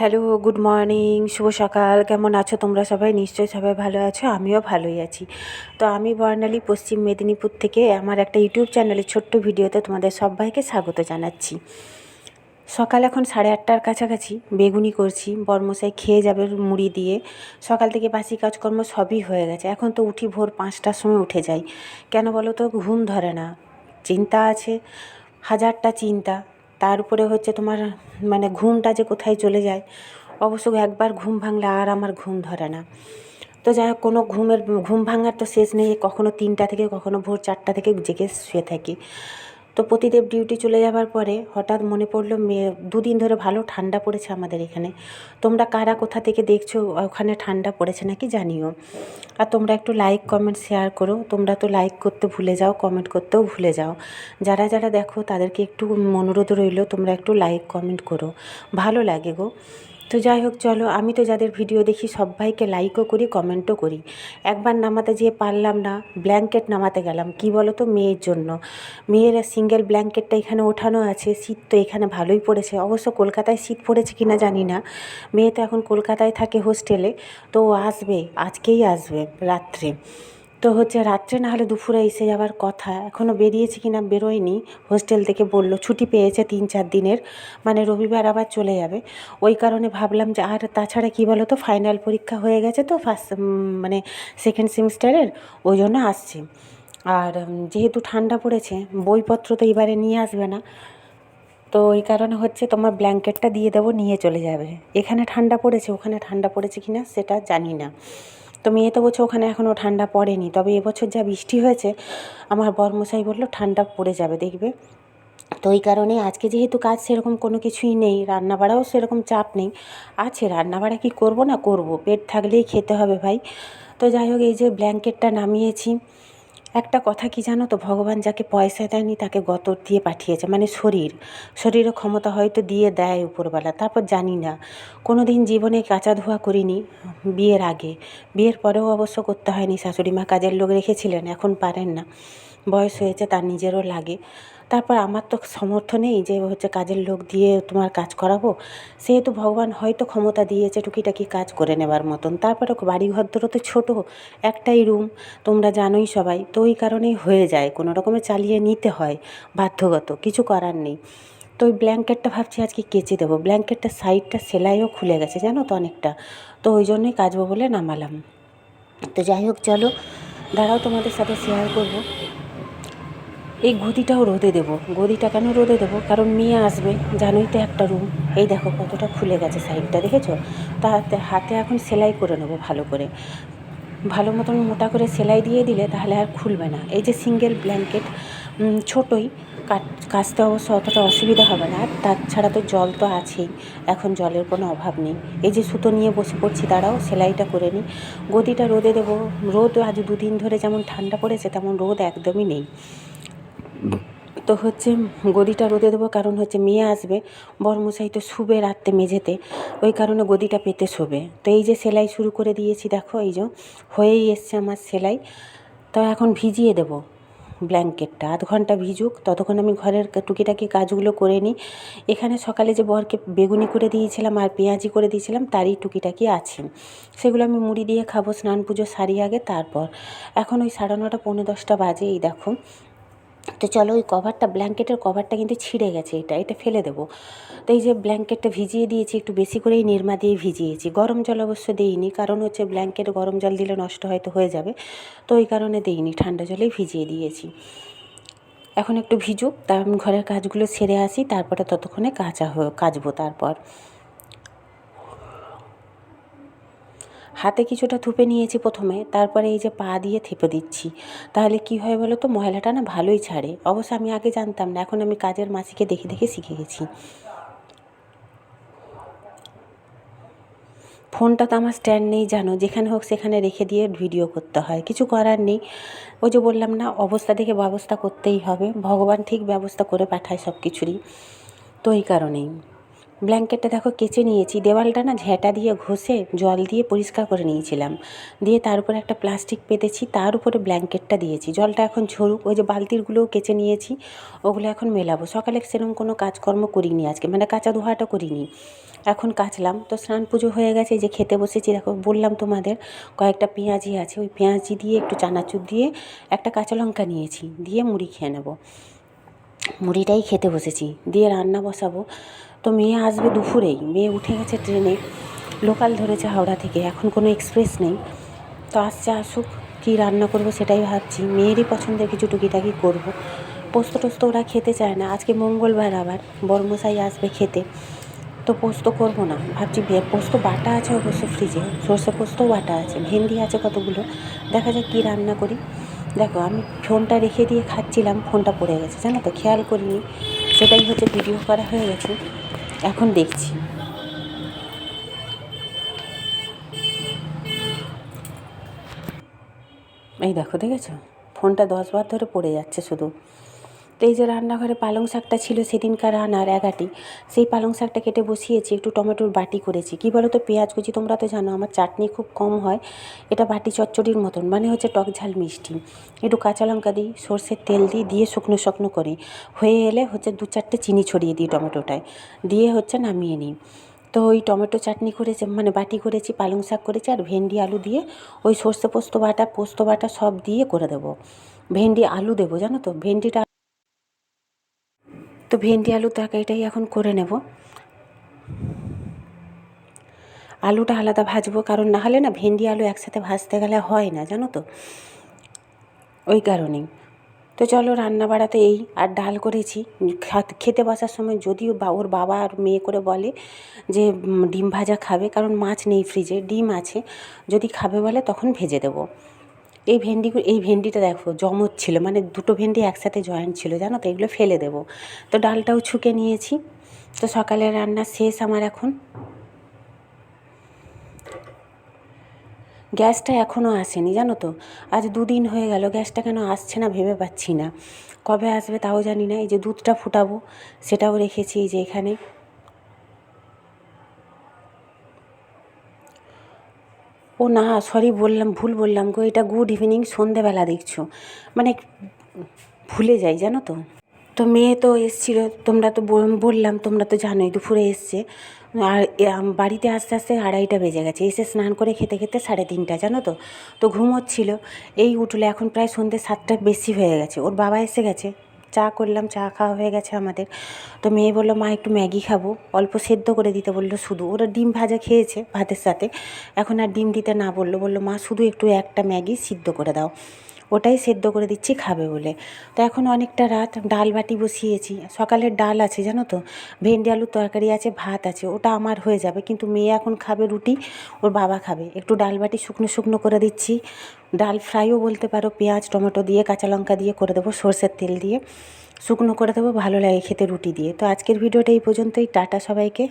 Hello, good morning, শুভ সকাল। কেমন আছো তোমরা সবাই? নিশ্চয়ই সবাই ভালো আছো, আমিও ভালোই আছি। তো আমি বর্ণালী, পশ্চিম মেদিনীপুর থেকে আমার একটা ইউটিউব চ্যানেলে ছোট্ট ভিডিওতে তোমাদের সবাইকে স্বাগত জানাচ্ছি। সকাল এখন সাড়ে আটটার কাছাকাছি, বেগুনি করছি, বর্মশাই খেয়ে যাবে মুড়ি দিয়ে। সকাল থেকে বাসি কাজকর্ম সবই হয়ে গেছে। এখন তো উঠি ভোর পাঁচটার সময় উঠে যাই। কেন বলো তো, ঘুম ধরে না। চিন্তা আছে, হাজারটা চিন্তা। তার উপরে হচ্ছে তোমার মানে ঘুমটা যে কোথায় চলে যায়, অবশ্য একবার ঘুম ভাঙলে আর আমার ঘুম ধরে না। তো যাই হোক, কোনো ঘুমের, ঘুম ভাঙার তো শেষ নেই, কখনো তিনটা থেকে, কখনো ভোর চারটা থেকে জেগে শুয়ে থাকি। তো প্রতিদেব ডিউটি চলে যাবার পরে হঠাৎ মনে পড়ল মেয়ে, দুদিন ধরে ভালো ঠান্ডা পড়েছে আমাদের এখানে। তোমরা কারা কোথা থেকে দেখছ ওখানে ঠান্ডা পড়েছে নাকি জানিও। আর তোমরা একটু লাইক কমেন্ট শেয়ার করো। তোমরা তো লাইক করতে ভুলে যাও কমেন্ট করতেও ভুলে যাও। যারা যারা দেখো তাদেরকে একটু অনুরোধ রইল, তোমরা একটু লাইক কমেন্ট করো। ভালো লাগে গো। তো যাই হোক, চলো, আমি তো যাদের ভিডিও দেখি সবাইকে লাইকও করি কমেন্টও করি। একবার নামাতে যেয়ে পারলাম না ব্ল্যাঙ্কেট নামাতে গেলাম। কি বলো তো মেয়ের জন্য। মেয়ের সিঙ্গেল ব্ল্যাঙ্কেটটা এখানে ওঠানো আছে শীত তো এখানে ভালোই পড়েছে। অবশ্য কলকাতায় শীত পড়েছে কি না জানি না। মেয়ে তো এখন কলকাতায় থাকে হোস্টেলে তো আসবে, আজকেই আসবে, রাত্রে। তো হচ্ছে রাত্রে না হলে দুপুরে এসে যাওয়ার কথা। এখনও বেরিয়েছে কি না বেরোয়নি। হোস্টেল থেকে বলল, ছুটি পেয়েছে তিন চার দিনের। মানে রবিবার আবার চলে যাবে। ওই কারণে ভাবলাম যে, আর তাছাড়া কী বলো তো ফাইনাল পরীক্ষা হয়ে গেছে তো ফার্স্ট মানে সেকেন্ড সেমিস্টারের ওই জন্য আসছে। আর যেহেতু ঠান্ডা পড়েছে, বইপত্র তো এবারে নিয়ে আসবে না। তো ওই কারণে হচ্ছে তোমার ব্ল্যাঙ্কেটটা দিয়ে দেবো, নিয়ে চলে যাবে। এখানে ঠান্ডা পড়েছে, ওখানে ঠান্ডা পড়েছে কি না সেটা জানি না। তো মেয়ে তো বলছে ওখানে এখনও ঠান্ডা পড়েনি। তবে এবছর যা বৃষ্টি হয়েছে, আমার বরমশাই বলল ঠান্ডা পড়ে যাবে, দেখবে। তো ওই কারণে আজকে যেহেতু কাজ সেরকম কোনো কিছুই নেই, রান্নাবাড়াও সেরকম চাপ নেই, আছে রান্নাবাড়া কি করব না করব, পেট থাকলেই খেতে হবে ভাই। তো যাই হোক, এই যে ব্ল্যাঙ্কেটটা নামিয়েছি। একটা কথা কি জানো তো? ভগবান যাকে পয়সা দেয়নি তাকে গত দিয়ে পাঠিয়েছে মানে শরীর। শরীরের ক্ষমতা হয়তো দিয়ে দেয় উপরবেলা তারপর জানি না। কোনো দিন জীবনে কাঁচা ধোয়া করিনি বিয়ের আগে। বিয়ের পরেও অবশ্য করতে হয়নি, শাশুড়ি মা কাজের লোক রেখেছিলেন, এখন পারেন না। বয়স হয়েছে, তার নিজেরও লাগে। তারপর আমার তো সমর্থ নেই যে হচ্ছে কাজের লোক দিয়ে তোমার কাজ করাবো। সেহেতু ভগবান হয়তো ক্ষমতা দিয়েছে টুকিটাকি কাজ করে নেবার মতন। তারপরে বাড়িঘর ধরো তো ছোটো, একটাই রুম, তোমরা জানোই সবাই। তো ওই কারণেই হয়ে যায়, কোনো রকমে চালিয়ে নিতে হয়, বাধ্যগত, কিছু করার নেই। তো ওই ব্ল্যাঙ্কেটটা ভাবছি আজকে কেচে দেবো। ব্ল্যাঙ্কেটটার সাইডটা সেলাইও খুলে গেছে, জানো তো অনেকটা। তো ওই জন্যই কাচবো বলে নামালাম। তো যাই হোক, চলো, দাঁড়াও তোমাদের সাথে শেয়ার করব। এই গদিটাও রোদে দেবো। গদিটা কেন রোদে দেবো? কারণ মেয়ে আসবে, জানোই তো একটা রুম এই দেখো কতটা খুলে গেছে সাইডটা দেখেছ? তাতে হাতে এখন সেলাই করে নেব ভালো করে। ভালো মতন মোটা করে সেলাই দিয়ে দিলে তাহলে আর খুলবে না। এই যে সিঙ্গেল ব্ল্যাঙ্কেট ছোটোই কাচতে অবশ্য অতটা অসুবিধা হবে না। আর তাছাড়া তো জল তো আছেই। এখন জলের কোনো অভাব নেই। এই যে সুতো নিয়ে বসে পড়ছি, দাঁড়াও, সেলাইটা করে নিই গদিটা রোদে দেবো। রোদ আজ দুদিন ধরে যেমন ঠান্ডা পড়েছে, তেমন রোদ একদমই নেই। তো হচ্ছে গদিটা রোদে দেবো, কারণ হচ্ছে মেয়ে আসবে, বরমশাই তো শুবে রাত্রে মেঝেতে, ওই কারণে গদিটা পেতে শোবে। তো এই যে সেলাই শুরু করে দিয়েছি, দেখো এই যে হয়েই এসছে আমার সেলাই। তো এখন ভিজিয়ে দেবো ব্ল্যাঙ্কেটটা, আধ ঘণ্টা ভিজুক, ততক্ষণ আমি ঘরের টুকিটাকি কাজগুলো করে নিই। এখানে সকালে যে বরকে বেগুনি করে দিয়েছিলাম আর পেঁয়াজি করে দিয়েছিলাম, তারই টুকিটাকি আছে। সেগুলো আমি মুড়ি দিয়ে খাব, স্নান পুজো সারি আগে, তারপর। এখন ওই সাড়ে নটা, পৌনে দশটা বাজে এই দেখো। তো চলো ওই কভারটা ব্ল্যাঙ্কেটের কভারটা কিন্তু ছিঁড়ে গেছে এটা এটা ফেলে দেবো। তো এই যে ব্ল্যাঙ্কেটটা ভিজিয়ে দিয়েছি, একটু বেশি করেই নিরমা দিয়ে ভিজিয়েছি। গরম জল অবশ্য দিইনি, কারণ হচ্ছে ব্ল্যাঙ্কেট গরম জল দিলে নষ্ট হয়তো হয়ে যাবে। তো ওই কারণে দিইনি, ঠান্ডা জলেই ভিজিয়ে দিয়েছি। এখন একটু ভিজুক তার ঘরের কাজগুলো সেরে আসি, তারপরে ততক্ষণে কাঁচা কাচবো তারপর। হাতে কিছুটা থুপে নিয়েছি প্রথমে, তারপরে এই যে পা দিয়ে থেপে দিচ্ছি। তাহলে কি হয় বলো তো, ময়লাটা না ভালোই ছাড়ে। অবশ্য আমি আগে জানতাম না, এখন আমি কাজের মাসিকে দেখে দেখে শিখে গেছি। ফোনটা তো আমার স্ট্যান্ড নেই, জানো। যেখানে হোক সেখানে রেখে দিয়ে ভিডিও করতে হয়। কিছু করার নেই। ওই যে বললাম না, অবস্থা দেখে ব্যবস্থা করতেই হবে। ভগবান ঠিক ব্যবস্থা করে পাঠায় সব কিছুরই তো এই কারণেই। ব্ল্যাঙ্কেটটা দেখো কেচে নিয়েছি। দেওয়ালটা না ঝেঁটা দিয়ে ঘষে জল দিয়ে পরিষ্কার করে নিয়েছিলাম। দিয়ে তার উপরে একটা প্লাস্টিক পেতেছি, তার উপরে ব্ল্যাঙ্কেটটা দিয়েছি। জলটা এখন ঝরুক, ওই যে বালতিরগুলোও কেচে নিয়েছি, ওগুলো এখন মেলাবো। সকালে সেরকম কোনো কাজকর্ম করিনি আজকে মানে কাঁচা ধোয়াটা করিনি। এখন কাচলাম, তো স্নান পুজো হয়ে গেছে যে খেতে বসেছি, দেখো বললাম তোমাদের, কয়েকটা পেঁয়াজি আছে, ওই পেঁয়াজি দিয়ে একটু চানাচুর দিয়ে একটা কাঁচা লঙ্কা নিয়েছি, দিয়ে মুড়ি খেয়ে নেব। মুড়িটাই খেতে বসেছি, দিয়ে রান্না বসাবো। তো মেয়ে আসবে দুপুরেই। মেয়ে উঠে গেছে ট্রেনে, লোকাল ধরেছে হাওড়া থেকে। এখন কোনো এক্সপ্রেস নেই। তো আসছে আসুক, কী রান্না করব সেটাই ভাবছি। মেয়েরই পছন্দের কিছু টুকিটাকি করব। পোস্ত টোস্ত ওরা খেতে চায় না। আজকে মঙ্গলবার আবার, বর্মশাই আসবে খেতে। তো পোস্ত করব না। ভাবছি পোস্ত বাটা আছে অবশ্য ফ্রিজে সর্ষে পোস্তও বাটা আছে। ভেন্ডি আছে কতগুলো? দেখা যাক কী রান্না করি। দেখো, আমি ফোনটা রেখে দিয়ে খাচ্ছিলাম, ফোনটা পড়ে গেছে। জানো তো, খেয়াল করিনি। সেটাই হচ্ছে ভিডিও করা হয়ে গেছে। এখন দেখছি। এই দেখো দেখেছ? ফোনটা দশ বার ধরে পড়ে যাচ্ছে শুধু। তো এই যে রান্নাঘরে পালং শাকটা ছিল সেদিনকার রান্নার একাটি, সেই পালং শাকটা কেটে বসিয়েছি, একটু টমেটোর বাটি করেছি। কী বলো তো পেঁয়াজ কুচি তোমরা তো জানো, আমার চাটনি খুব কম হয়, এটা বাটি চচ্চড়ির মতন মানে হচ্ছে টক ঝাল মিষ্টি। একটু কাঁচা লঙ্কা দিই, সর্ষের তেল দিই, দিয়ে শুকনো শুকনো করি। হয়ে এলে হচ্ছে দু চারটে চিনি ছড়িয়ে দিই টমেটোটায়, দিয়ে হচ্ছে নামিয়ে নিই। তো ওই টমেটো চাটনি করেছি মানে বাটি করেছি, পালং শাক করেছি, আর ভেন্ডি, আলু দিয়ে ওই সর্ষে পোস্ত বাটা পোস্ত বাটা সব দিয়ে করে দেবো। ভেন্ডি, আলু দেবো, জানো তো? ভেন্ডিটা তো ভেন্ডি আলুর তরকারিটাই এখন করে নেব। আলুটা আলাদা ভাজবো, কারণ না হলে না ভেন্ডি আলু একসাথে ভাজতে গেলে হয় না, জানো তো? ওই কারণেই। তো চলো রান্না বাড়াতে এই আর ডাল করেছি। খেতে বসার সময় যদিও বা, ওর বাবা আর মেয়ে করে বলে যে ডিম ভাজা খাবে, কারণ মাছ নেই ফ্রিজে ডিম আছে। যদি খাবে বলে তখন ভেজে দেবো। এই ভেন্ডি এই ভেন্ডিটা দেখো, জমজ ছিল মানে দুটো ভেন্ডি একসাথে জয়েন্ট ছিল, জানো তো? এগুলো ফেলে দেবো। তো ডালটাও ছুকে নিয়েছি। তো সকালের রান্না শেষ আমার এখন। গ্যাসটা এখনও আসেনি, জানো তো? আজ দুদিন হয়ে গেল, গ্যাসটা কেন আসছে না ভেবে পাচ্ছি না। কবে আসবে তাও জানি না, এই যে দুধটা ফুটাবো, সেটাও রেখেছি এই যে এখানে। ও না সরি বললাম, ভুল বললাম গো, এটা গুড ইভিনিং সন্ধেবেলা দেখছ। মানে ভুলে যাই, জানো তো। তো মেয়ে তো এসছিল, তোমরা তো বল- বললাম, তোমরা তো জানোই, দুপুরে এসছে। আর বাড়িতে আস্তে আস্তে আড়াইটা বেজে গেছে, এসে স্নান করে খেতে খেতে সাড়ে তিনটা, জানো তো। তো ঘুমোচ্ছিল, এই উঠলে এখন প্রায় সন্ধ্যে সাতটা বেশি হয়ে গেছে, ওর বাবা এসে গেছে। চা করলাম, চা খাওয়া হয়ে গেছে আমাদের। তো মেয়ে বলল, মা, একটু ম্যাগি খাব। অল্প সেদ্ধ করে দিতে বলল শুধু। ওরা ডিম ভাজা খেয়েছে ভাতের সাথে। এখন আর ডিম দিতে না বলল। বলল, মা, শুধু একটু একটা ম্যাগি সিদ্ধ করে দাও। ওটাই সেদ্ধ করে দিচ্ছি, খাবে বলে। তো এখন অনেকটা রাত, ডাল বাটি বসিয়েছি। সকালের ডাল আছে, জানো তো? ভেন্ডি আলুর তরকারি আছে, ভাত আছে, ওটা আমার হয়ে যাবে। কিন্তু মেয়ে এখন খাবে রুটি, ওর বাবা খাবে। একটু ডাল বাটি শুকনো শুকনো করে দিচ্ছি। ডাল ফ্রাইও বলতে পারো, পেঁয়াজ, টমেটো দিয়ে, কাঁচা লঙ্কা দিয়ে করে দেবো, সর্ষের তেল দিয়ে। শুকনো করে দেবো, ভালো লাগে খেতে রুটি দিয়ে। তো আজকের ভিডিওটা এই পর্যন্তই। টাটা সবাইকে।